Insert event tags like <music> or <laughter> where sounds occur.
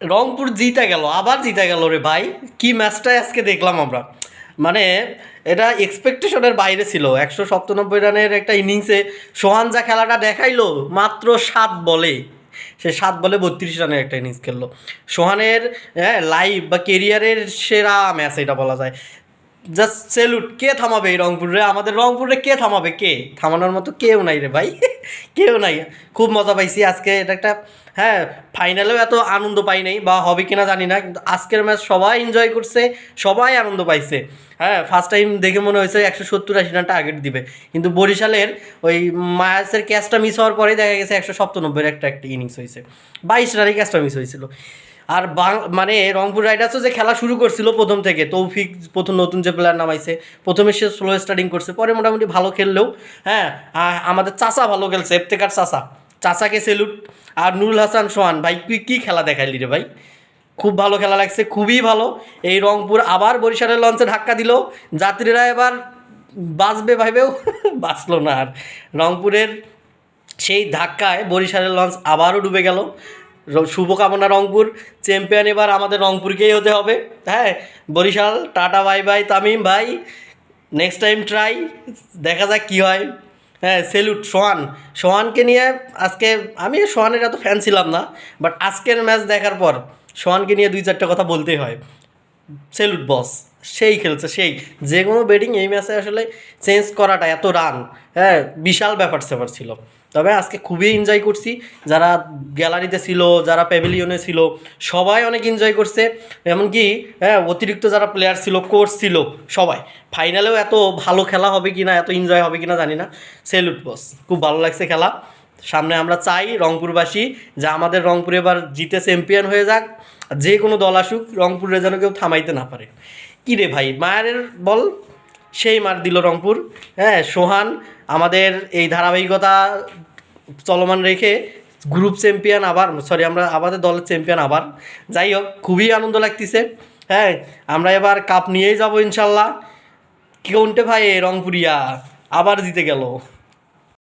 রংপুর জিতে গেল, আবার জিতে গেল রে ভাই। কি ম্যাচটা আজকে দেখলাম আমরা। মানে এটা এক্সপেকটেশনের বাইরে ছিল। একশো সপ্তানব্বই রানের একটা ইনিংসে সোহান যা খেলাটা দেখাইলো, মাত্র সাত বলে। সে সাত বলে বত্রিশ রানের একটা ইনিংস খেললো। সোহানের হ্যাঁ লাইভ বা কেরিয়ারের সেরা ম্যাচ এটা বলা যায়। জাস্ট সেলুট কে থামাবে এই রংপুরে? আমাদের রংপুরে কে থামাবে? কে? থামানোর মতো কেউ নাই রে ভাই। <laughs> কেউ নাই। খুব মজা পাইছি আজকে। এটা একটা হ্যাঁ ফাইনালেও এত আনন্দ পাই নাই বা হবে কিনা জানি না, কিন্তু আজকের ম্যাচ সবাই এনজয় করছে, সবাই আনন্দ পাইছে। হ্যাঁ ফার্স্ট টাইম দেখে মনে হয়েছে একশো সত্তর আশি রান টার্গেট দিবে। কিন্তু বরিশালের ওই মায়াসের ক্যাচটা মিস হওয়ার পরেই দেখা গেছে একশো সপ্তানব্বইয়ের একটা একটা ইনিংস হয়েছে বাইশ রানে ক্যাচটা মিস হয়েছিল আর মানে রংপুর রাইডার্সও যে খেলা শুরু করছিল প্রথম থেকে, তৌফিক প্রথম নতুন যে প্লেয়ার নামাইছে, প্রথমে সে স্লো স্টার্টিং করছে, পরে মোটামুটি ভালো খেললেও হ্যাঁ আমাদের চাচা ভালো খেলছে, এফতেকার চাচা। চাচাকে সেলুট আর নুরুল হাসান সোহান, ভাই তুই কী খেলা দেখাইলি রে ভাই? খুব ভালো খেলা লাগছে, খুবই ভালো। এই রংপুর আবার বরিশালের লঞ্চে ধাক্কা দিল। যাত্রীরা এবার বাঁচবে ভাইবেও, <laughs> বাঁচলো না আর। রংপুরের সেই ধাক্কায় বরিশালের লঞ্চ আবারও ডুবে গেল। শুভকামনা রংপুর। চ্যাম্পিয়ন এবার আমাদের রংপুরকেই হতে হবে। হ্যাঁ Barishal, tata, bye bye, Tamim ভাই। নেক্সট টাইম ট্রাই দেখা যাক কী হয়। হ্যাঁ সেলুট সোহান। সোহানকে নিয়ে আজকে আমি সোহানের এত ফ্যান ছিলাম না বাট আজকের ম্যাচ দেখার পর সোহানকে নিয়ে দুই চারটে কথা বলতেই হয়। সেলুট বস সেই খেলছে, সেই। যে কোনো ব্যাটিং এই ম্যাচে আসলে চেঞ্জ করাটা, এত রান হ্যাঁ বিশাল ব্যাপার স্যাপার ছিল। তবে আজকে খুবই এনজয় করছি। যারা গ্যালারিতে ছিল, যারা প্যাভিলিয়নে ছিল, সবাই অনেক এনজয় করছে। এমনকি হ্যাঁ অতিরিক্ত যারা প্লেয়ার ছিল কোচ ছিল, সবাই। ফাইনালেও এত ভালো খেলা হবে কি না এত এনজয় হবে কি না জানি না। সেলুট বস খুব ভালো লাগছে খেলা। সামনে আমরা চাই রংপুরবাসী যা আমাদের রংপুর এবার জিতে চ্যাম্পিয়ন হয়ে যাক। যে কোনো দল আসুক, রংপুরে যেন কেউ থামাইতে না পারে। কী রে ভাই, মায়ের বল? সেই মার দিল রংপুর। হ্যাঁ সোহান আমাদের এই ধারাবাহিকতা চলমান রেখে গ্রুপ চ্যাম্পিয়ন আবার সরি আমরা আমাদের দলের চ্যাম্পিয়ন আবার। যাই হোক, খুবই আনন্দ লাগতেছে। হ্যাঁ আমরা এবার কাপ নিয়েই যাব ইনশাল্লাহ। কোনটে ভাই, রংপুরিয়া আবার জিতে গেল।